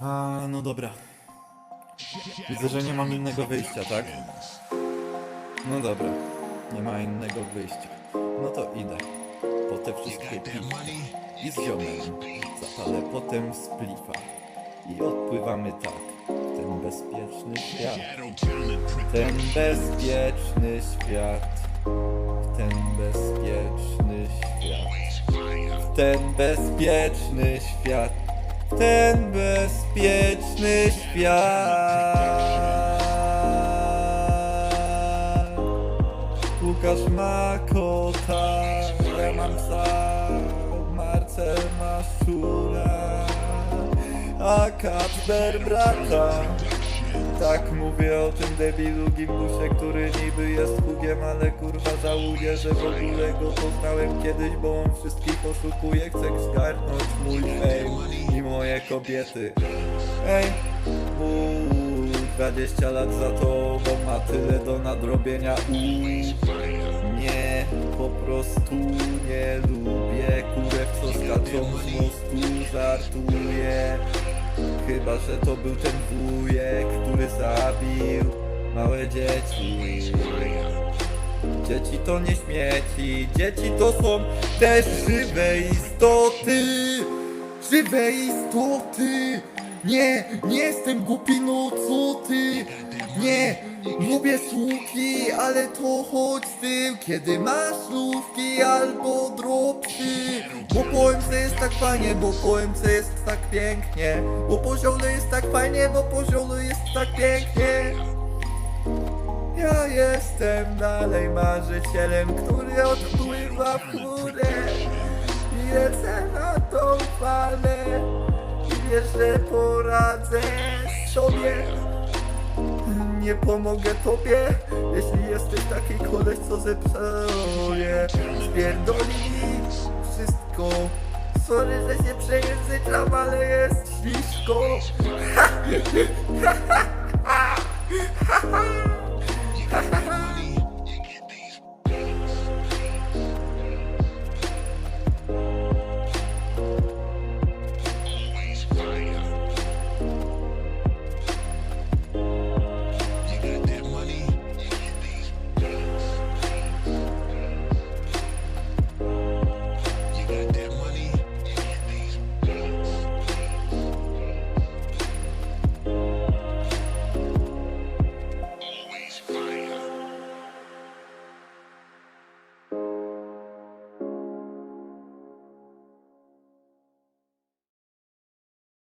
A, no dobra. Widzę, że nie mam innego wyjścia, tak? No dobra, nie ma innego wyjścia. No to idę. Po te wszystkie piwka. I z ziomem. Zapalę potem splifa. I odpływamy tak. w Ten bezpieczny świat. Ten bezpieczny świat. W Ten bezpieczny świat. W Ten bezpieczny świat. Ten bezpieczny świat. Łukasz ma kota, ja mam psa, Marcel ma szczura, a Kacper brata. Tak mówię o tym debilu gimbusie, który niby jest hugiem, ale kurwa żałuję, że w ogóle go poznałem kiedyś, bo on wszystkich oszukuje, chce zgarnąć mój fame i moje kobiety. Ej, uuu, 20 lat za to, bo ma tyle do nadrobienia, uuu. Nie, po prostu nie lubię kurek, co skaczą z mostu, żartuję. Chyba, że to był ten wujek, który zabił małe dzieci. Dzieci to nie śmieci, dzieci to są też żywe istoty. Żywe istoty. Nie, nie jestem głupi, no co ty? Nie, lubię słuki, ale to chodź z tym, kiedy masz lówki albo dropsy. Bo po jest tak pięknie. Bo jest tak fajnie, bo po ziole jest tak pięknie. Ja jestem dalej marzycielem, który odpływa w górę I lecę na tą falę I wiesz, że poradzę sobie Nie pomogę tobie, jeśli jesteś taki koleś, co zepsuje wszystko Sorry, że się przejęzyczam, ale jest ślisko